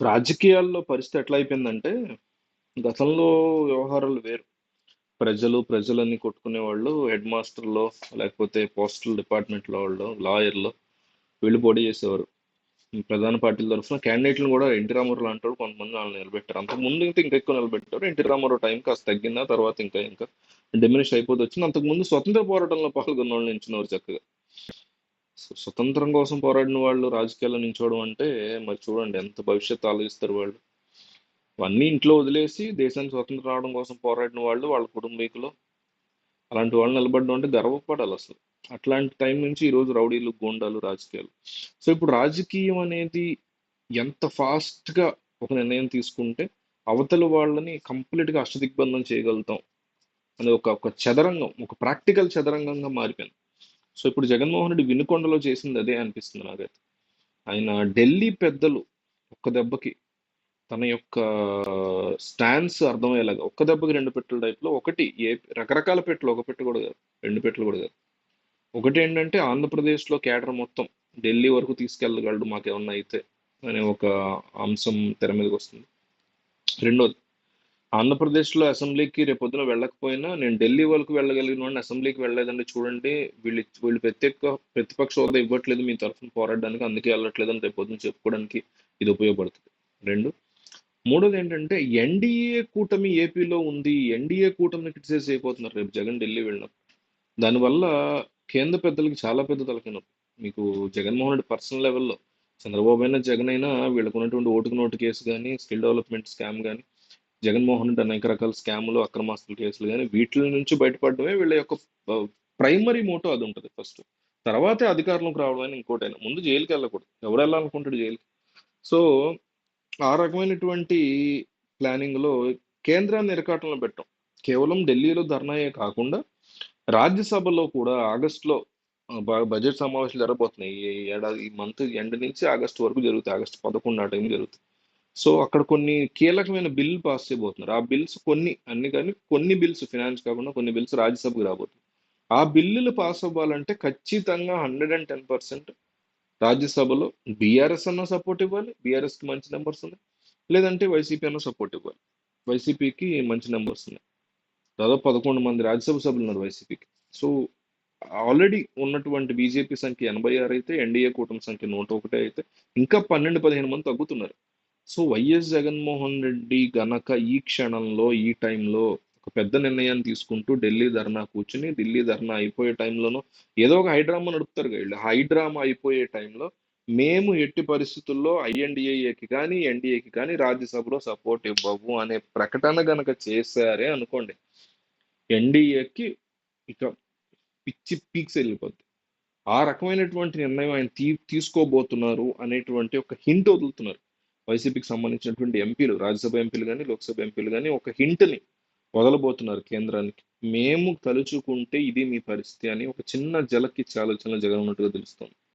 రాజకీయాల్లో పరిస్థితి ఎట్లా అయిపోయిందంటే, గతంలో వ్యవహారాలు వేరు. ప్రజలు, ప్రజలని కొట్టుకునేవాళ్ళు హెడ్ మాస్టర్‌లో, లేకపోతే పోస్టల్ డిపార్ట్‌మెంట్‌లో వాళ్ళు, లాయర్లో వీళ్ళు పోటీ చేసేవారు. ప్రధాన పార్టీల తరఫున క్యాండిడేట్‌లను కూడా ఎన్టీ రామారావు లాంటోడు కొంతమంది వాళ్ళని నిలబెట్టారు. అంతకు ముందు ఇంకా ఎక్కువ నిలబెట్టారు. ఎన్టీ రామారావు టైం కాస్త తగ్గిన తర్వాత ఇంకా ఇంకా డిమినిష్ అయిపోతూ వచ్చింది. అంతకుముందు స్వతంత్ర పోరాటంలో పాల్గొన్నోళ్ళు నించున్నారు చక్కగా. స్వతంత్రం కోసం పోరాడిన వాళ్ళు రాజకీయాల్లో నించోవడం అంటే మరి చూడండి ఎంత భవిష్యత్తు ఆలోచిస్తారు వాళ్ళు. అవన్నీ ఇంట్లో వదిలేసి దేశానికి స్వతంత్రం రావడం కోసం పోరాడిన వాళ్ళు, వాళ్ళ కుటుంబీకులు అలాంటి వాళ్ళు నిలబడడం అంటే గర్వపడాలసలు. అట్లాంటి టైం నుంచి ఈరోజు రౌడీలు, గూండాలు, రాజకీయాలు. సో, ఇప్పుడు రాజకీయం అనేది ఎంత ఫాస్ట్‌గా ఒక నిర్ణయం తీసుకుంటే అవతల వాళ్ళని కంప్లీట్‌గా అష్టదిగ్బంధం చేయగలుగుతాం. అనే ఒక ఒక చదరంగం, ఒక ప్రాక్టికల్ చదరంగంగా మారిపోయింది. సో, ఇప్పుడు జగన్మోహన్ రెడ్డి వినుకొండలో చేసింది అదే అనిపిస్తుంది నాకైతే. ఆయన ఢిల్లీ పెద్దలు ఒక్క దెబ్బకి తన యొక్క స్టాన్స్ అర్థమయ్యేలాగా ఒక్క దెబ్బకి రెండు పెట్టెల టైప్‌లో ఒకటి ఏ రకరకాల పెట్టెలు ఒక పెట్టె కూడా కాదు. రెండు పెట్టెలు కూడా కాదు. ఒకటి ఏంటంటే ఆంధ్రప్రదేశ్‌లో కేటర్ మొత్తం ఢిల్లీ వరకు తీసుకెళ్ళగలడు మాకేమన్నా అయితే అనే ఒక అంశం తెర మీదకొస్తుంది. రెండోది ఆంధ్రప్రదేశ్‌లో అసెంబ్లీకి రేపొద్దున వెళ్ళకపోయినా నేను ఢిల్లీ వరకు వెళ్ళగలిగిన వాడిని అసెంబ్లీకి వెళ్ళలేదండి చూడండి. వీళ్ళు వీళ్ళు ప్రత్యేక ప్రతిపక్ష హోదా ఇవ్వట్లేదు మీ తరఫున పోరాడడానికి అందుకే వెళ్ళట్లేదని రేపొద్దున చెప్పుకోవడానికి ఇది ఉపయోగపడుతుంది రెండు మూడోది ఏంటంటే ఎన్డీఏ కూటమి ఏపీలో ఉంది. ఎన్డీఏ కూటమిని క్రిటిసైజ్ అయిపోతున్నారు రేపు జగన్ ఢిల్లీ వెళ్ళినప్పుడు. దానివల్ల కేంద్ర పెద్దలకి చాలా పెద్ద తలకాయ మీకు జగన్మోహన్ రెడ్డి పర్సనల్ లెవెల్‌లో చంద్రబాబు అయినా, జగన్ అయినా వీళ్ళకున్నటువంటి ఓటుకు నోటు కేసు కానీ స్కిల్ డెవలప్‌మెంట్ స్కామ్ కానీ జగన్మోహన్ రెడ్డి అనేక రకాల స్కాములు అక్రమాస్తుల కేసులు కానీ వీటి నుంచి బయటపడడమే వీళ్ళ యొక్క ప్రైమరీ మోటో అది ఉంటుంది ఫస్ట్. తర్వాతే అధికారంలోకి రావడమైనా ఇంకోటైనా. ముందు జైలుకెళ్ళకూడదు. వెళ్ళాలనుకుంటాడు జైలుకి. సో, ఆ రకమైనటువంటి ప్లానింగ్‌లో కేంద్రాన్ని ఇరకాటంలో పెట్టాం కేవలం ఢిల్లీలో ధర్నాయే కాకుండా రాజ్యసభలో కూడా ఆగస్ట్‌లో బడ్జెట్ సమావేశాలు జరగబోతున్నాయి. ఈ ఏడాది ఈ మంత్ ఎండ్ నుంచి ఆగస్ట్ వరకు జరుగుతాయి. ఆగస్టు పదకొండు ఆ టైం జరుగుతాయి. సో, అక్కడ కొన్ని కీలకమైన బిల్లు పాస్ చేయబోతున్నారు. ఆ బిల్స్ కొన్ని అన్ని కానీ కొన్ని బిల్స్ ఫినాన్స్ కాకుండా కొన్ని బిల్స్ రాజ్యసభకు రాబోతుంది ఆ బిల్లులు పాస్ అవ్వాలంటే ఖచ్చితంగా 110% రాజ్యసభలో బీఆర్ఎస్ అన్న సపోర్ట్ ఇవ్వాలి. బీఆర్ఎస్‌కి మంచి నెంబర్స్ ఉన్నాయి. లేదంటే వైసీపీ అన్న సపోర్ట్ ఇవ్వాలి. వైసీపీకి మంచి నెంబర్స్ ఉన్నాయి. దాదాపు 11 మంది రాజ్యసభ సభ్యులు ఉన్నారు వైసీపీకి. సో, ఆల్రెడీ ఉన్నటువంటి బీజేపీ సంఖ్య 86 అయితే ఎన్డీఏ కూటమి సంఖ్య 101 అయితే ఇంకా 12, 15 మంది తగ్గుతున్నారు. సో, వైఎస్ జగన్మోహన్ రెడ్డి గనక ఈ క్షణంలో, ఈ టైంలో ఒక పెద్ద నిర్ణయాన్ని తీసుకుంటూ ఢిల్లీ ధర్నా కూర్చుని ఢిల్లీ ధర్నా అయిపోయే టైంలోనూ ఏదో ఒక హైడ్రామా నడుపుతారు వీళ్ళు హైడ్రామా అయిపోయే టైంలో మేము ఎట్టి పరిస్థితుల్లో ఐఎన్డిఏకి కానీ ఎన్డీఏకి కానీ రాజ్యసభలో సపోర్ట్ ఇవ్వవు అనే ప్రకటన గనక చేశారే అనుకోండి. ఎన్డీఏకి ఇక పిచ్చి పీక్స్ వెళ్ళిపోద్ది ఆ రకమైనటువంటి నిర్ణయం ఆయన తీ తీసుకోబోతున్నారు అనేటువంటి ఒక హింట్ వదులుతున్నారు. వైసీపీకి సంబంధించినటువంటి ఎంపీలు, రాజ్యసభ ఎంపీలు కానీ లోక్సభ ఎంపీలు కానీ ఒక హింట్‌ని వదలబోతున్నారు కేంద్రానికి. మేము తలుచుకుంటే ఇది మీ పరిస్థితి అని ఒక చిన్న జలకి ఆలోచన జగన్ ఉన్నట్టుగా తెలుస్తుంది